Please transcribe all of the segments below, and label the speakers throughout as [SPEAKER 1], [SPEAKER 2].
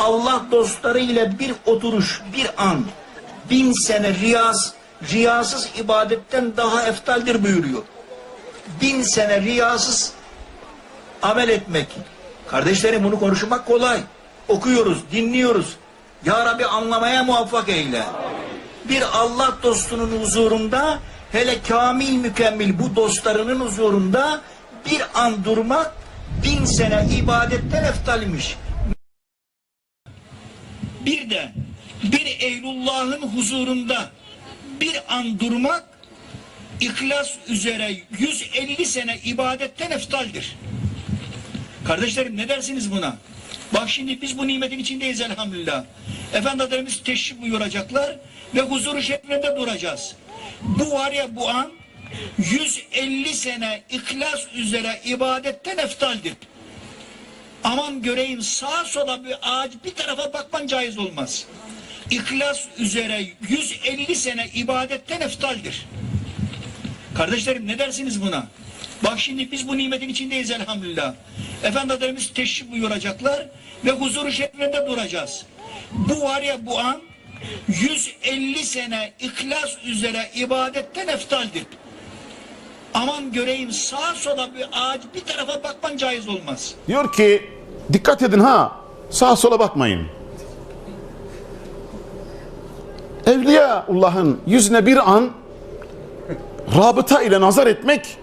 [SPEAKER 1] Allah dostları ile bir oturuş, bir an, bin sene riyaz, riyasız ibadetten daha eftaldir buyuruyor. Bin sene riyasız amel etmek. Kardeşlerim bunu konuşmak kolay. Okuyoruz, dinliyoruz. Ya Rabbi anlamaya muvaffak eyle. Bir Allah dostunun huzurunda hele kamil mükemmel bu dostlarının huzurunda bir an durmak bin sene ibadetten eftalmiş. Bir de bir Eylullah'ın huzurunda bir an durmak ihlas üzere 150 sene ibadetten eftaldir. Kardeşlerim ne dersiniz buna? Bak şimdi biz bu nimetin içindeyiz elhamdülillah. Efendilerimiz teşrif buyuracaklar ve huzuru şeklinde duracağız. Bu var ya bu an 150 sene ihlas üzere ibadetten eftaldir. Aman göreyim sağa sola bir ağaç bir tarafa bakman caiz olmaz. İhlas üzere 150 sene ibadetten eftaldir. Kardeşlerim ne dersiniz buna? Bak şimdi biz bu nimetin içindeyiz elhamdülillah. Efendilerimiz teşrif buyuracaklar ve huzuru şeklinde duracağız. Bu var ya bu an 150 sene ihlas üzere ibadetten eftaldir. Aman göreyim sağa sola bir ağaç bir tarafa bakman caiz olmaz.
[SPEAKER 2] Diyor ki dikkat edin ha sağa sola bakmayın. Evliyaullah'ın yüzüne bir an rabıta ile nazar etmek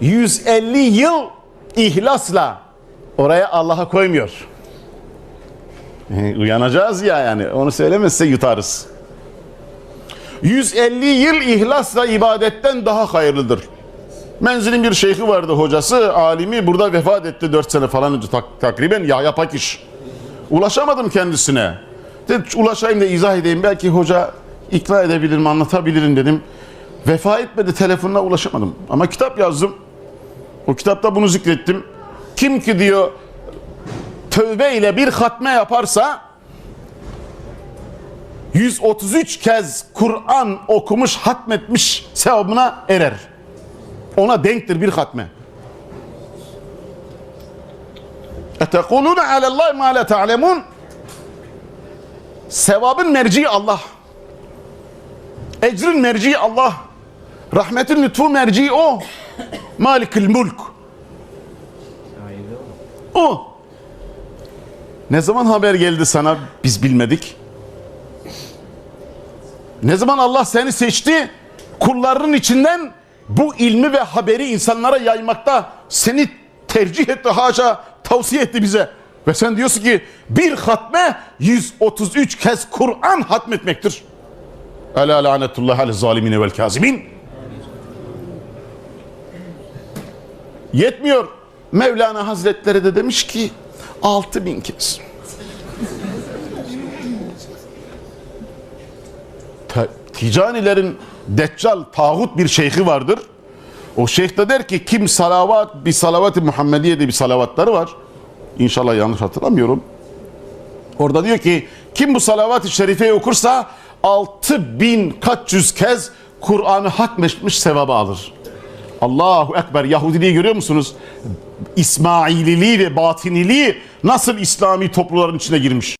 [SPEAKER 2] 150 yıl ihlasla oraya Allah'a koymuyor. E, uyanacağız ya yani onu söylemezse yutarız. 150 yıl ihlasla ibadetten daha hayırlıdır. Menzilin bir şeyhi vardı hocası, alimi burada vefat etti 4 sene falan önce tak- takriben Yahya Pakiş. Ulaşamadım kendisine. Dedim, ulaşayım da izah edeyim belki hoca ikna edebilirim, anlatabilirim dedim. Vefa etmedi telefonuna ulaşamadım. Ama kitap yazdım. O kitapta bunu zikrettim. Kim ki diyor tövbe ile bir hatme yaparsa 133 kez Kur'an okumuş, hatmetmiş sevabına erer ona denktir bir hatme. Etekulune alellâhi mâ le te'lemûn Sevabın merci Allah. Ecrin merci Allah. Rahmetin lütfu merci o. Malikül mulk. O. Ne zaman haber geldi sana biz bilmedik. Ne zaman Allah seni seçti kullarının içinden bu ilmi ve haberi insanlara yaymakta seni tercih etti haşa tavsiye etti bize. Ve sen diyorsun ki bir hatme 133 kez Kur'an hatmetmektir. Ela lanetullah ale zalimine vel kazimin. Yetmiyor. Mevlana Hazretleri de demiş ki 6000 kez. Ticanilerin Deccal tağut bir şeyhi vardır. O şeyh de der ki kim salavat bir salavat-ı Muhammediye diye bir salavatları var. İnşallah yanlış hatırlamıyorum. Orada diyor ki kim bu salavat-ı şerifeyi okursa 6000 kaç yüz kez Kur'an'ı hatmetmiş sevabı alır. Allahu Ekber Yahudiliği görüyor musunuz? İsmaililiği ve batiniliği nasıl İslami toplumların içine girmiş.